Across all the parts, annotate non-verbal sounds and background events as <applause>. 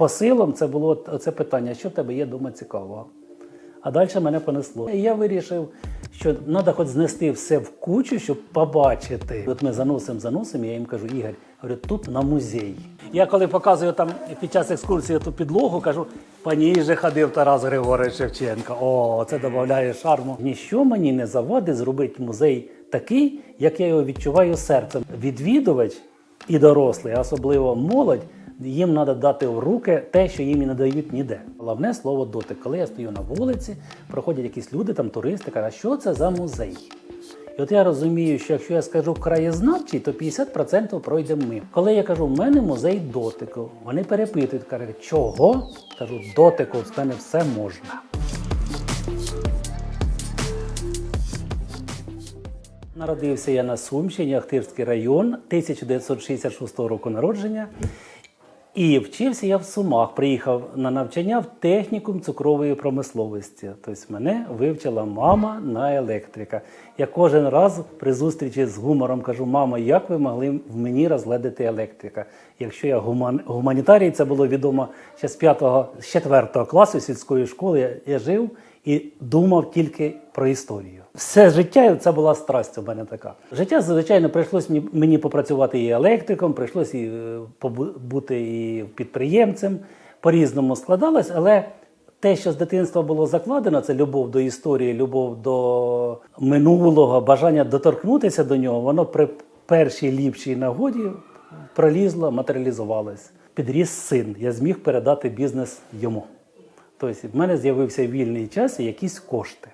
посилом це було це питання, що в тебе є дома цікавого. А далі мене понесло. Я вирішив, що треба хоч знести все в кучу, щоб побачити. От ми заносимо, заносимо, я їм кажу, Ігор, говорю, тут на музей. Я коли показую там під час екскурсії ту підлогу, кажу, по ній же ходив Тарас Григорович Шевченко. О, це додає шарму. Ніщо мені не завадить зробити музей такий, як я його відчуваю серцем. Відвідувач і дорослий, особливо молодь, їм треба дати в руки те, що їм і не дають ніде. Головне слово дотик. Коли я стою на вулиці, проходять якісь люди, там туристи, кажуть, а що це за музей? І от я розумію, що якщо я скажу краєзнавчий, то 50% пройде мимо. Коли я кажу, в мене музей дотику, вони перепитують, кажуть, чого? Кажу, дотику, в мене все можна. Народився я на Сумщині, Ахтирський район, 1966 року народження. І вчився я в Сумах. Приїхав на навчання в технікум цукрової промисловості. Тобто мене вивчила мама на електрика. Я кожен раз при зустрічі з гумором кажу: мама, як ви могли в мені розглядати електрика? Якщо я гуман... гуманітарій, це було відомо ще з 5 з 4 класу сільської школи. Я жив і думав тільки про історію. Все життя це була страсть у мене така. Життя, звичайно, прийшлось мені, попрацювати і електриком, прийшлось і е, бути і підприємцем. По-різному складалось, але те, що з дитинства було закладено, це любов до історії, любов до минулого, бажання доторкнутися до нього, воно при першій ліпшій нагоді пролізло, матеріалізувалось. Підріс син. Я зміг передати бізнес йому. Тобто в мене з'явився вільний час і якісь кошти.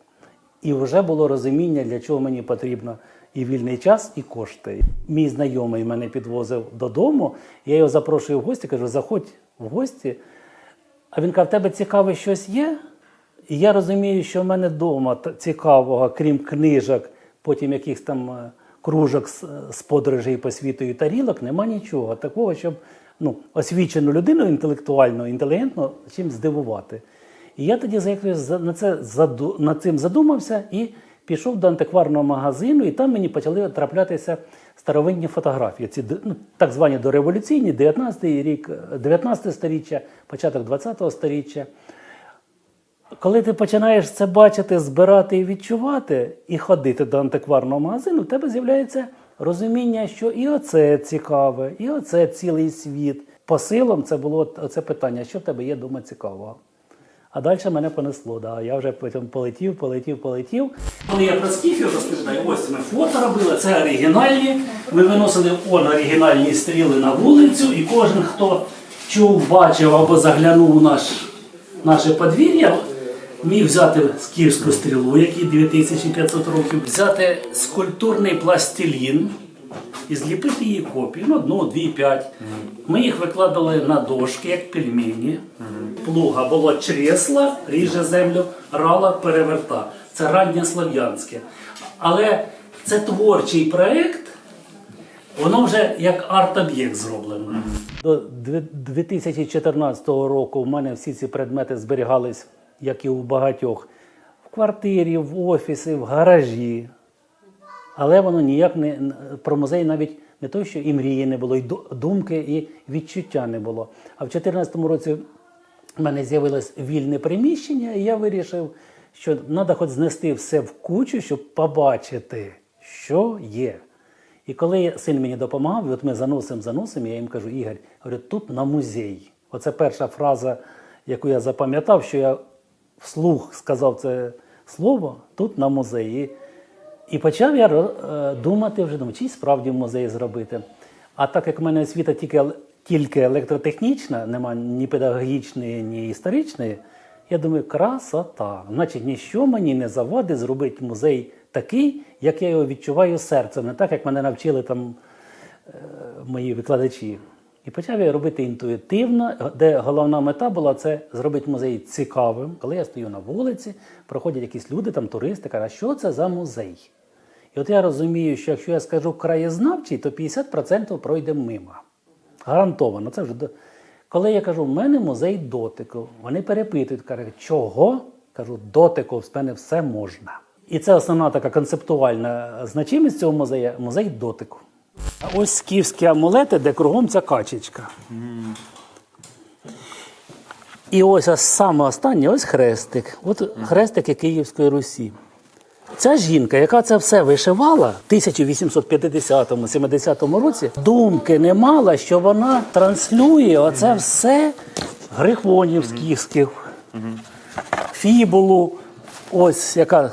І вже було розуміння, для чого мені потрібно і вільний час, і кошти. Мій знайомий мене підвозив додому, я його запрошую в гості, кажу, заходь в гості. А він каже, в тебе цікаве щось є? І я розумію, що в мене вдома цікавого, крім книжок, потім якихось там е, кружок з, з подорожей по світу і тарілок, нема нічого такого, щоб ну, освічену людину інтелектуально, інтелігентно чим здивувати. І я тоді на це над цим задумався і пішов до антикварного магазину, і там мені почали траплятися старовинні фотографії. Ці ну, так звані дореволюційні, 19 рік, 19 сторіччя, початок 20 сторіччя. Коли ти починаєш це бачити, збирати і відчувати, і ходити до антикварного магазину, в тебе з'являється розуміння, що і оце цікаве, і оце цілий світ. Посилом це було це питання, що в тебе є дома цікавого. А далі мене понесло. Да. Я вже потім полетів, полетів, полетів. Коли я про скіфів розповідаю, ось ми фото робили, це оригінальні. Ми виносили он оригінальні стріли на вулицю, і кожен, хто чув, бачив або заглянув у наш, наше подвір'я, міг взяти скіфську стрілу, якій 2500 років, взяти скульптурний пластилін і зліпити її копію, ну, одну, дві, п'ять. Ми їх викладали на дошки, як пельмені. Плуга було чресла, ріже землю, рала переверта. Це раннє слов'янське. Але це творчий проєкт, Воно вже як арт-об'єкт зроблено. До 2014 року в мене всі ці предмети зберігались, як і у багатьох, в квартирі, в офісі, в гаражі. Але воно ніяк не про музей навіть не то, що і мрії не було, і ду- думки, і відчуття не було. А в 2014 році в мене з'явилось вільне приміщення, і я вирішив, що треба хоч знести все в кучу, щоб побачити, що є. І коли син мені допомагав, от ми заносимо, заносимо, я їм кажу, Ігор, говорю, тут на музей. Оце перша фраза, яку я запам'ятав, що я вслух сказав це слово, тут на музеї. І почав я е, думати вже, думаю, чи справді музей зробити. А так як в мене освіта тільки, тільки електротехнічна, нема ні педагогічної, ні історичної, я думаю, красота. Значить, ніщо мені не завадить зробити музей такий, як я його відчуваю серцем, не так, як мене навчили там е, мої викладачі. І почав я робити інтуїтивно, де головна мета була це зробити музей цікавим. Коли я стою на вулиці, проходять якісь люди, там туристи, кажуть, а що це за музей? І от я розумію, що якщо я скажу краєзнавчий, то 50% пройде мимо. Гарантовано. Це вже коли я кажу, в мене музей дотику, вони перепитують, кажуть, чого? Кажу, дотику, в мене все можна. І це основна така концептуальна значимість цього музею музей дотику. А ось скіфські амулети, де кругом ця качечка. І ось саме останнє, ось хрестик. От хрестики Київської Русі. Ця жінка, яка це все вишивала в 1850-70 році, думки не мала, що вона транслює оце все грифонів скіфських, фібулу, ось яка.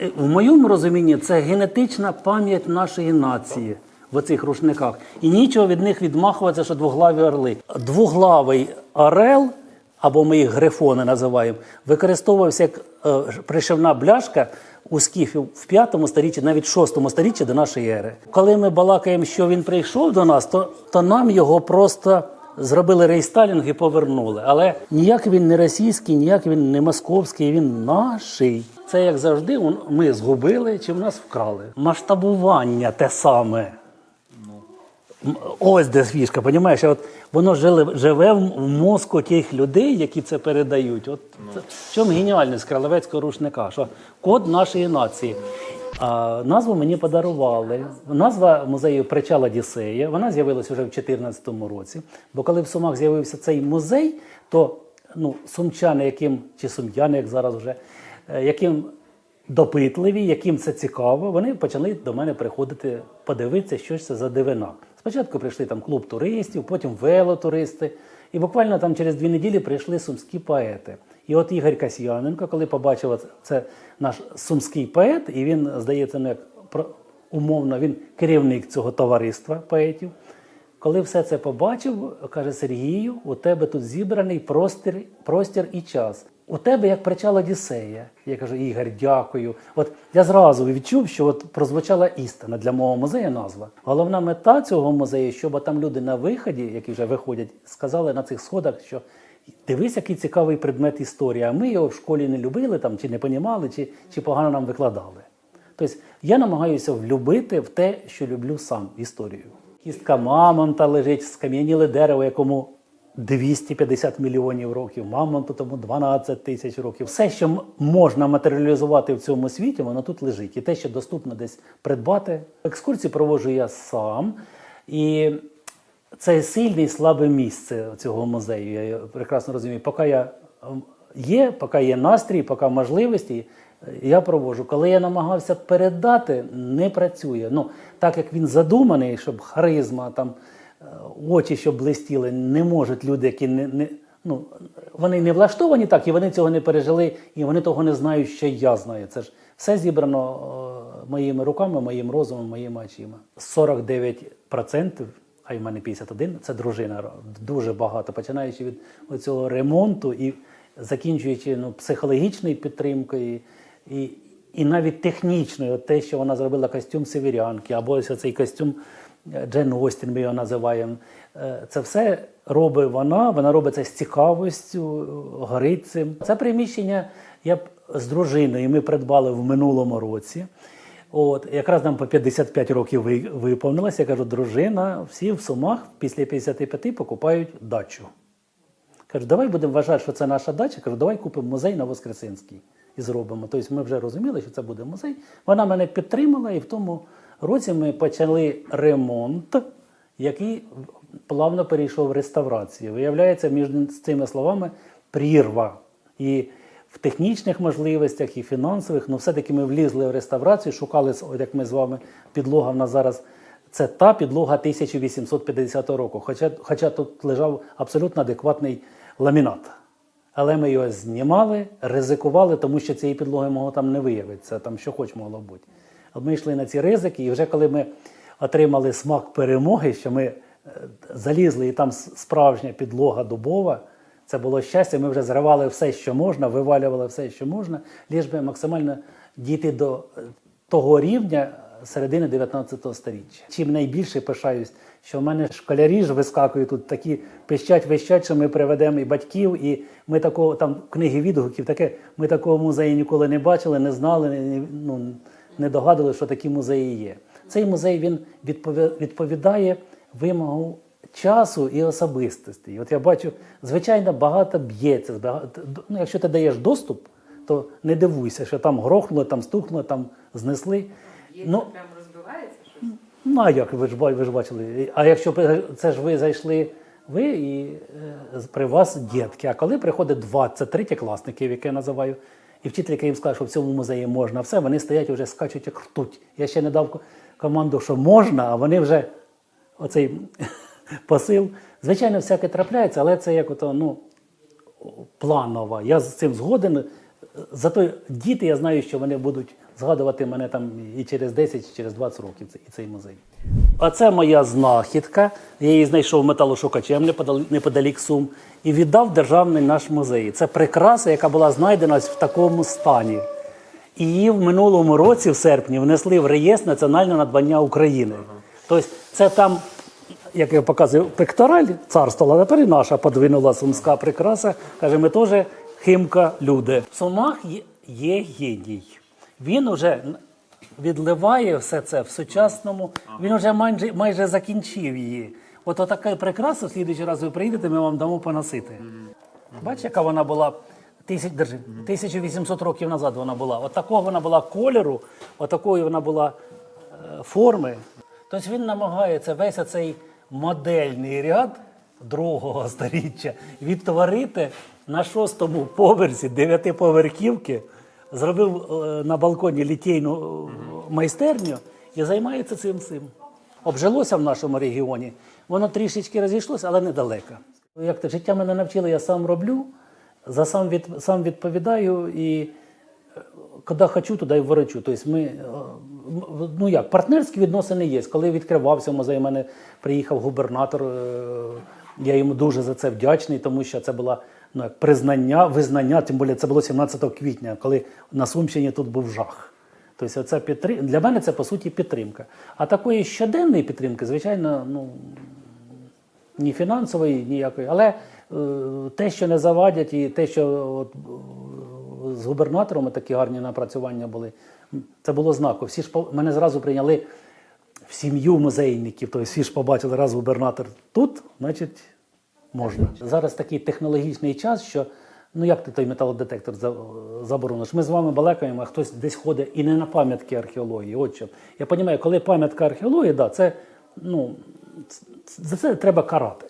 Е, В моєму розумінні це генетична пам'ять нашої нації в оцих рушниках. І нічого від них відмахуватися, що двоглаві орли. Двоглавий орел, або ми їх грифони називаємо, використовувався як е, пришивна бляшка у скіфів в 5 столітті, навіть 6 сторіччі до нашої ери. Коли ми балакаємо, що він прийшов до нас, то, то нам його просто зробили рейсталінг і повернули. Але ніяк він не російський, ніяк він не московський, він наший. Це як завжди, ми згубили чи в нас вкрали. Масштабування те саме. Ось де фішка, понімаєш? От воно живе, живе в мозку тих людей, які це передають. От це, в чому геніальність кралевецького рушника? Що код нашої нації. А, назву мені подарували. Назва музею Причала Дісея. Вона з'явилася вже в 2014 році. Бо коли в Сумах з'явився цей музей, то ну, сумчани, яким, чи сум'яни, як зараз вже, е, яким допитливі, яким це цікаво, вони почали до мене приходити подивитися, що ж це за дивина. Спочатку прийшли там клуб туристів, потім велотуристи. І буквально там через дві неділі прийшли сумські поети. І от Ігор Касьяненко, коли побачив це наш сумський поет, і він, здається, не умовно, він керівник цього товариства поетів. Коли все це побачив, каже Сергію, у тебе тут зібраний простір, простір і час. У тебе як причал Одіссея. Я кажу, Ігор, дякую. От я зразу відчув, що от прозвучала істина для мого музею назва. Головна мета цього музею, щоб там люди на виході, які вже виходять, сказали на цих сходах, що дивись, який цікавий предмет історії. А ми його в школі не любили там, чи не понімали, чи, чи погано нам викладали. Тобто я намагаюся влюбити в те, що люблю сам історію. Кістка мамонта лежить, скам'яніле дерево, якому 250 мільйонів років, мамонту тому 12 тисяч років. Все, що можна матеріалізувати в цьому світі, воно тут лежить. І те, що доступно десь придбати. Екскурсії проводжу я сам. І це сильне і слабе місце цього музею. Я прекрасно розумію. Поки я ем, є, поки є настрій, поки можливості, я проводжу. Коли я намагався передати, не працює. Ну, так як він задуманий, щоб харизма, там, очі, щоб блистіли, не можуть люди, які не. не Ну, вони не влаштовані так, і вони цього не пережили, і вони того не знають, що я знаю. Це ж все зібрано е, моїми руками, моїм розумом, моїми очима. 49%, а й в мене 51, це дружина. Дуже багато, починаючи від цього ремонту і закінчуючи ну, психологічною підтримкою, і, і навіть технічною, те, що вона зробила костюм северянки, або ось цей костюм е, Джен Остін, ми його називаємо. Е, Це все робить вона, вона робить це з цікавістю, горить цим. Це приміщення я з дружиною ми придбали в минулому році. От, якраз нам по 55 років ви- виповнилося. Я кажу, дружина, всі в сумах після 55 покупають дачу. Кажу, давай будемо вважати, що це наша дача. Кажу, давай купимо музей на Воскресенській і зробимо. Тобто ми вже розуміли, що це буде музей. Вона мене підтримала, і в тому році ми почали ремонт, який плавно перейшов в реставрацію. Виявляється, між цими словами прірва. І в технічних можливостях, і фінансових, ну все-таки ми влізли в реставрацію, шукали, як ми з вами, підлога в нас зараз. Це та підлога 1850 року, хоча, хоча тут лежав абсолютно адекватний ламінат. Але ми його знімали, ризикували, тому що цієї підлоги могло там не виявитися, там що хоч могло бути. Ми йшли на ці ризики, і вже коли ми отримали смак перемоги, що ми е, залізли, і там справжня підлога дубова, це було щастя. Ми вже зривали все, що можна, вивалювали все, що можна, ліж би максимально дійти до е, того рівня середини 19 століття. Чим найбільше пишаюсь, що в мене школярі ж вискакують тут такі пищать, вищать, що ми приведемо і батьків, і ми такого там книги відгуків, таке ми такого музею ніколи не бачили, не знали, ну, не догадували, що такі музеї є. Цей музей він відповідає вимогу часу і особистості. І От я бачу, звичайно, багато б'ється. багато- Ну, якщо ти даєш доступ, то не дивуйся, що там грохнуло, там стукнуло, там знесли. Б'ється, Ну, прям розбивається щось. Ну, а як ви ж, ви ж бачили? А якщо це ж ви зайшли ви і е, при вас дітки. А коли приходить 20 третєкласників, як я називаю, і вчителька їм сказала, що в цьому музеї можна все, вони стоять вже скачуть як ртуть. Я ще не дав команду, що можна, а вони вже оцей <laughs> посил. Звичайно, всяке трапляється, але це як ото, ну, планово. Я з цим згоден. Зато діти, я знаю, що вони будуть згадувати мене там і через 10, і через 20 років цей, цей музей. А це моя знахідка. Я її знайшов металошукачем неподалік Сум і віддав державний наш музей. Це прикраса, яка була знайдена в такому стані. І її в минулому році, в серпні, внесли в реєстр національного надбання України. Тобто, це там, як я показую, пектораль царство, але тепер і наша подвинула сумська прикраса. Каже, ми теж химка люди. В Сумах є геній. Він уже відливає все це в сучасному. Він вже майже, майже закінчив її. От така прикраса, в слідуючий раз ви приїдете, ми вам дамо поносити. Бачиш, яка вона була тисяч, держи, 1800 років назад вона була. От такого вона була кольору, от такої вона була е, форми. Тобто він намагається весь цей модельний ряд другого <laughs> сторіччя відтворити на шостому поверсі дев'ятиповерхівки, зробив е, на балконі літейну е, майстерню і займається цим цим. Обжилося в нашому регіоні, воно трішечки розійшлося, але недалеко. Як то життя мене навчило, я сам роблю, за сам, від, сам відповідаю і е, коли хочу, туди і ворочу. Тобто ми, ну як, партнерські відносини є. Коли відкривався музей, мене приїхав губернатор. Я йому дуже за це вдячний, тому що це було ну, як признання, визнання, тим більше це було 17 квітня, коли на Сумщині тут був жах. Тобто, це підтрим... для мене це по суті підтримка. А такої щоденної підтримки, звичайно, ну ні фінансової, ніякої. Але е, те, що не завадять, і те, що от, з губернатором такі гарні напрацювання були, це було знаково. Всі ж мене зразу прийняли в сім'ю музейників. Тобто всі ж побачили, раз губернатор тут, значить можна. Зараз такий технологічний час, що ну як ти той металодетектор заборониш? Ми з вами балакаємо, а хтось десь ходить і не на пам'ятки археології. От що. Я розумію, коли пам'ятка археології, да, це ну, за це треба карати.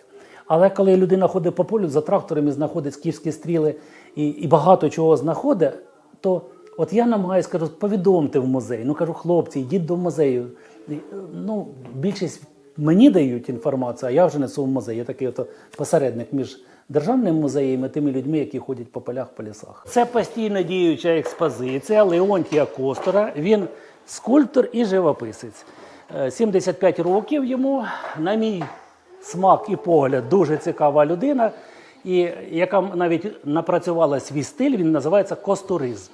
Але коли людина ходить по полю за тракторами, знаходить скіфські стріли і, і багато чого знаходить, то от я намагаюся кажу, повідомте в музей. Ну кажу, хлопці, йдіть до музею. Ну, більшість мені дають інформацію, а я вже несу в музей. Я такий ото посередник між державним музеєм і тими людьми, які ходять по полях, по лісах. Це постійно діюча експозиція Леонтія Костора. Він скульптор і живописець. Е, 75 років йому, на мій смак і погляд, дуже цікава людина, і яка навіть напрацювала свій стиль, він називається костуризм.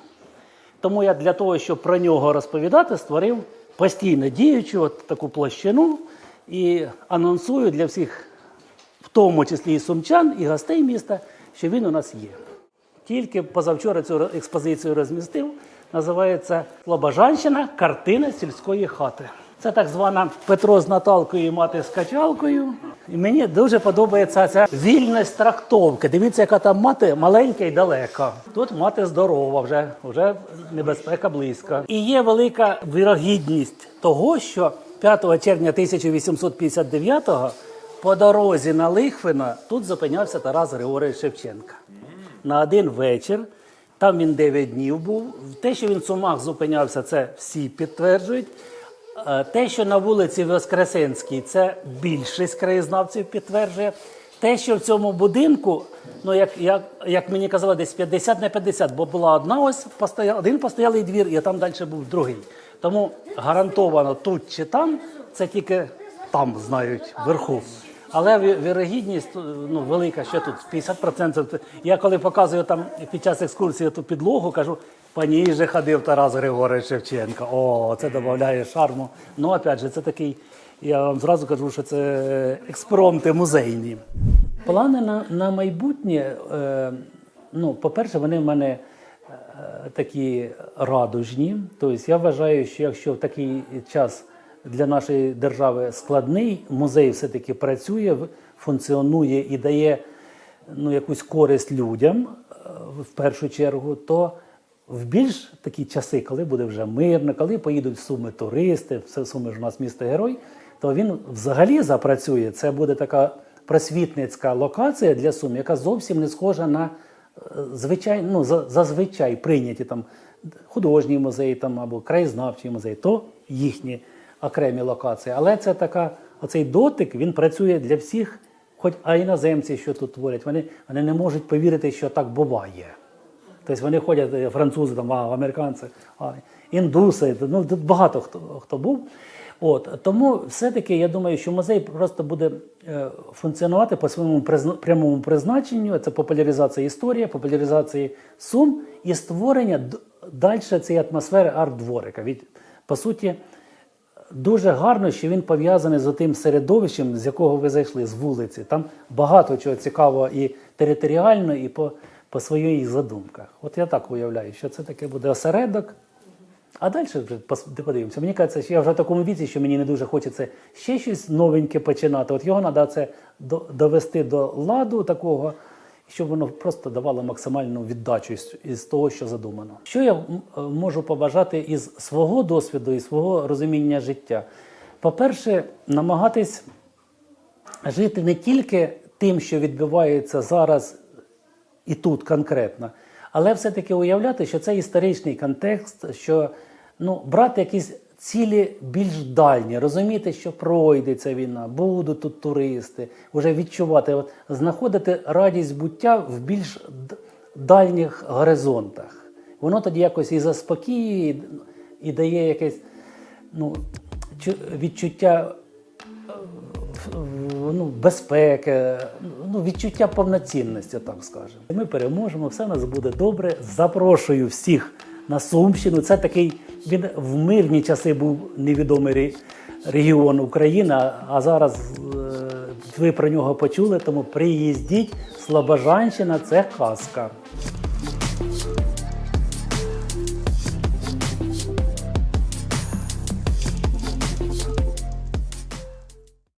Тому я для того, щоб про нього розповідати, створив постійно діючу от таку площину і анонсую для всіх, в тому числі і сумчан, і гостей міста, що він у нас є. Тільки позавчора цю експозицію розмістив. Називається Слобожанщина картина сільської хати. Це так звана Петро з Наталкою і мати з качалкою. І мені дуже подобається ця вільність трактовки. Дивіться, яка там мати маленька і далека. Тут мати здорова, вже, вже небезпека близька. І є велика вірогідність того, що 5 червня 1859-го по дорозі на Лихвина тут зупинявся Тарас Григорович Шевченка на один вечір. Там він 9 днів був. Те, що він в Сумах зупинявся, це всі підтверджують. Е, Те, що на вулиці Воскресенській, це більшість краєзнавців підтверджує. Те, що в цьому будинку, ну як, як, як мені казали, десь 50 на 50, бо була одна ось постоя- один постоялий двір, і там далі був другий. Тому гарантовано тут чи там, це тільки там знають вверху. Але вірогідність ну, велика, що тут 50%. Я коли показую там під час екскурсії ту підлогу, кажу, по ній же ходив Тарас Григорович Шевченко. О, це додає шарму. Ну, опять же, це такий, я вам зразу кажу, що це експромти музейні. Плани на, на майбутнє, е, ну, по-перше, вони в мене такі радужні. Тобто я вважаю, що якщо в такий час для нашої держави складний, музей все-таки працює, функціонує і дає ну, якусь користь людям е, в першу чергу, то в більш такі часи, коли буде вже мирно, коли поїдуть суми туристи, все суми ж у нас місто герой, то він взагалі запрацює. Це буде така просвітницька локація для Сум, яка зовсім не схожа на звичай, ну, за- зазвичай прийняті там художній музей там, або краєзнавчий музей, то їхні окремі локації. Але це така, оцей дотик він працює для всіх, хоч а іноземці, що тут творять, вони, вони не можуть повірити, що так буває. Тобто вони ходять, е, французи, там, а, американці, а, індуси, ну багато хто, хто був. От, тому все-таки я думаю, що музей просто буде е, функціонувати по своєму прямому призначенню. Це популяризація історії, популяризація сум і створення далі цієї атмосфери арт-дворика. Від, по суті, Дуже гарно, що він пов'язаний з тим середовищем, з якого ви зайшли, з вулиці. Там багато чого цікавого і територіально, і по, по своїх задумках. От я так уявляю, що це таке буде осередок. А далі подивимося. Мені кажеться, що я вже в такому віці, що мені не дуже хочеться ще щось новеньке починати. От його треба це довести до ладу такого, щоб воно просто давало максимальну віддачу із, того, що задумано. Що я можу побажати із свого досвіду і свого розуміння життя? По-перше, намагатись жити не тільки тим, що відбувається зараз і тут конкретно, але все-таки уявляти, що це історичний контекст, що ну, брати якісь цілі більш дальні, розуміти, що пройде ця війна, будуть тут туристи, вже відчувати, от, знаходити радість буття в більш дальніх горизонтах. Воно тоді якось і заспокоює, і, і дає якесь ну, відчуття ну, безпеки, ну, відчуття повноцінності, так скажемо. Ми переможемо, все у нас буде добре. Запрошую всіх на Сумщину. Це такий він в мирні часи був невідомий ре- регіон України, а зараз е, ви про нього почули, тому приїздіть. Слобожанщина це казка.